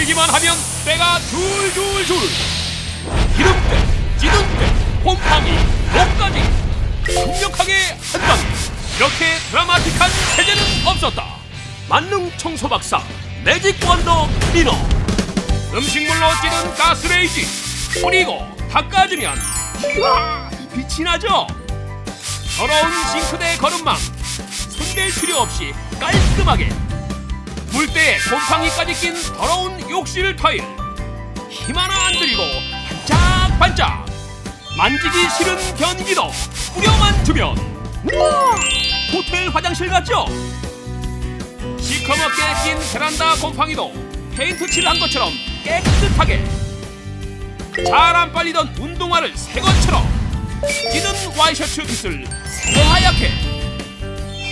뿌리기만 하면 때가 줄줄줄 기름때 찌든때 곰팡이 목까지. 강력하게 한 방에 이렇게 드라마틱한 세제는 없었다. 만능 청소 박사 매직 원더 클리너. 음식물로 찌든 가스레인지. 뿌리고 닦아주면 우와 빛이 나죠? 더러운 싱크대 거름망. 손댈 필요 없이 깔끔하게 물때에 곰팡이까지 낀 더러운 욕실 타일. 힘 하나 안 들이고 반짝반짝. 만지기 싫은 변기도 뿌려만 두면. 호텔 화장실 같죠? 시커멓게 낀 베란다 곰팡이도 페인트 칠한 것처럼 깨끗하게. 잘 안 빨리던 운동화를 새 것처럼. 찌든 와이셔츠 빗을 새하얗게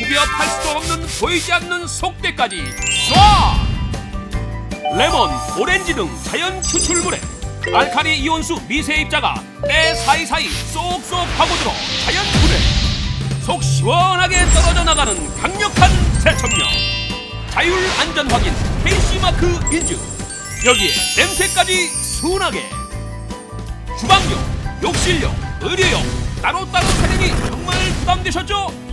팔 수도 없는 보이지 않는 속대까지 쏴! 레몬, 오렌지 등 자연 추출물에 알카리 이온수 미세 입자가 때 사이사이 쏙쏙 파고들어 자연 분해 속 시원하게 떨어져 나가는 강력한 세척력 자율 안전 확인 KC 마크 인증 여기에 냄새까지 순하게 주방용, 욕실용, 의료용 따로따로 사용이 정말 부담되셨죠?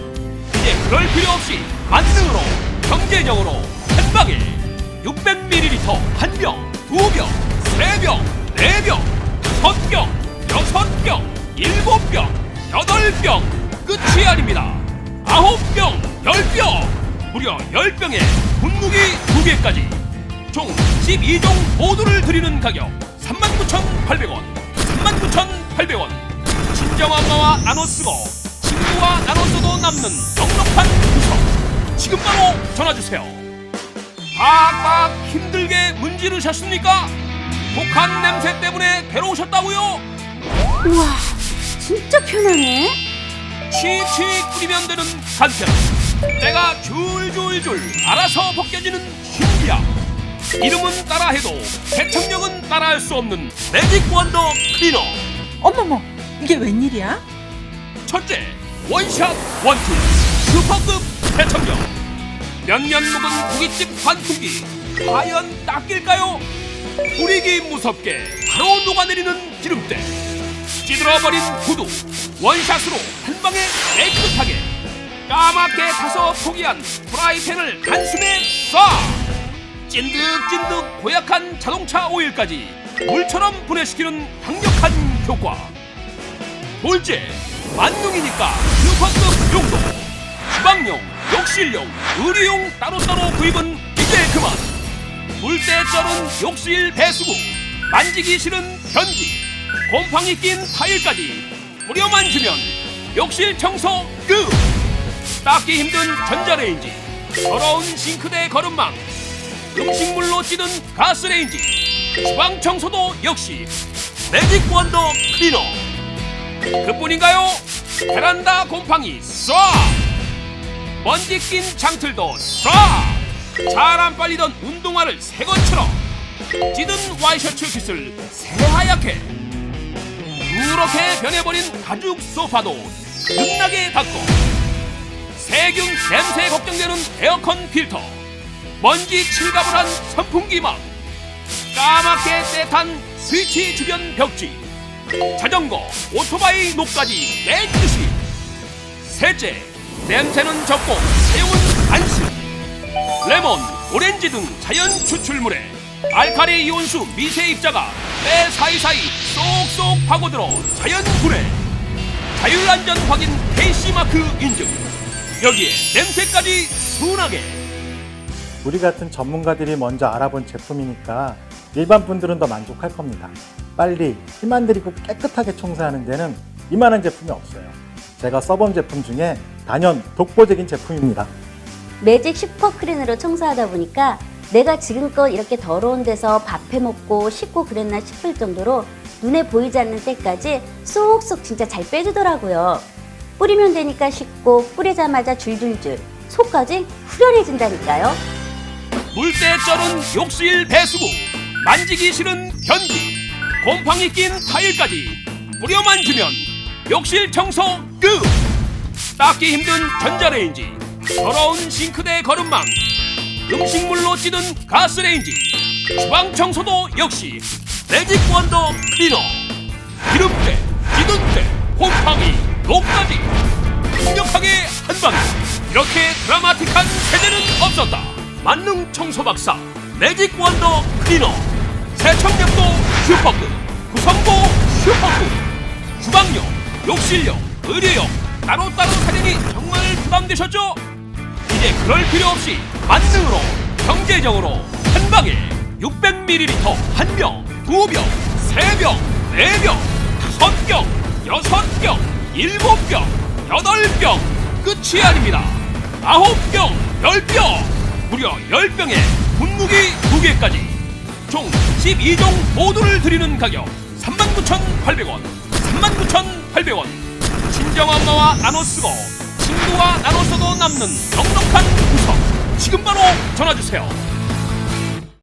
그럴 필요 없이 만능으로 경제적으로 한 방에 600ml 한 병, 두 병, 세 병, 네 병, 다섯 병, 여섯 병, 일곱 병, 여덟 병 끝이 아닙니다. 아홉 병, 열 병, 무려 열 병에 분무기 두 개까지 총 12종 모두를 드리는 가격 39,800원 39,800원 친정엄마와 나눠 쓰고 친구와 나눠 써도 남는 넉넉한 구성 지금 바로 전화주세요 빡빡 힘들게 문지르셨습니까? 독한 냄새 때문에 괴로우셨다고요? 우와, 진짜 편하네. 치치 뿌리면 되는 간편 때가 줄줄줄 알아서 벗겨지는 신기함 이름은 따라해도 세척력은 따라할 수 없는 매직 원더 클리너 어머머, 이게 웬일이야? 첫째 원샷 원투. 슈퍼급 세척력. 몇 년 묵은 고깃집 환풍기. 과연 닦일까요? 뿌리기 무섭게 바로 녹아내리는 기름때. 찌들어버린 구두. 원샷으로 한 방에 깨끗하게. 까맣게 타서 포기한 프라이팬을 단숨에 쏴. 찐득찐득 고약한 자동차 오일까지 물처럼 분해시키는 강력한 효과. 둘째 만능이니까. 슈퍼급 용도. 주방용, 욕실용, 의료용 따로따로 구입은 이제 그만. 물때 쩔은 욕실 배수구. 만지기 싫은 변기. 곰팡이 낀 타일까지 뿌려만 주면 욕실 청소 끝. 닦기 힘든 전자레인지. 더러운 싱크대 거름망. 음식물로 찌든 가스레인지. 주방 청소도 역시 매직 원더 클리너 그뿐인가요? 베란다 곰팡이 쏴! 먼지 낀 장틀도 쏴! 잘 안 빨리던 운동화를 새 것처럼 찌든 와이셔츠 빗을 새하얗게 누렇게 변해버린 가죽 소파도 윤나게 닦고 세균 냄새 걱정되는 에어컨 필터 먼지 칠갑을 한 선풍기망 까맣게 때탄 스위치 주변 벽지 자전거, 오토바이 녹까지 깨끗이 셋째, 냄새는 적고 사용은 안심 레몬, 오렌지 등 자연 추출물에 알카리 이온수 미세 입자가 때 사이사이 쏙쏙 파고들어 자연 분해 자율안전 확인 KC 마크 인증. 여기에 냄새까지 순하게. 우리 같은 전문가들이 먼저 알아본 제품이니까 일반 분들은 더 만족할 겁니다. 빨리 힘 안 들이고 깨끗하게 청소하는 데는 이만한 제품이 없어요. 제가 써본 제품 중에 단연 독보적인 제품입니다. 매직 슈퍼크린으로 청소하다 보니까 내가 지금껏 이렇게 더러운 데서 밥해 먹고 씻고 그랬나 싶을 정도로 눈에 보이지 않는 때까지 쏙쏙 진짜 잘 빼주더라고요. 뿌리면 되니까 쉽고 뿌리자마자 줄줄줄 속까지 후련해진다니까요. 물때 쩔은 욕실 배수구 만지기 싫은 변기 곰팡이 낀 타일까지 뿌려만 주면 욕실 청소 끝. 닦기 힘든 전자레인지 더러운 싱크대 거름망 음식물로 찌든 가스레인지 주방 청소도 역시 매직 원더 클리너. 기름때 찌든때 곰팡이 녹까지 강력하게 한방에. 이렇게 드라마틱한 세대는 없었다. 만능 청소 박사 매직 원더 클리너 세척력도 슈퍼급 구성도 슈퍼급 주방용 욕실용 의료용 따로따로 사정이 정말 부담되셨죠? 이제 그럴 필요 없이 만능으로 경제적으로 한 방에 600ml 한 병, 두 병, 세 병, 네 병, 다섯 병, 여섯 병, 일곱 병, 여덟 병 끝이 아닙니다. 아홉 병, 열 병, 무려 열 병에 분무기 두 개까지 총 12종 모두를 드리는 가격 39,800원, 39,800원. 친정엄 마와 나눠 쓰고 친구와 나눠 써도 남는 넉넉한 구성 지금 바로 전화주세요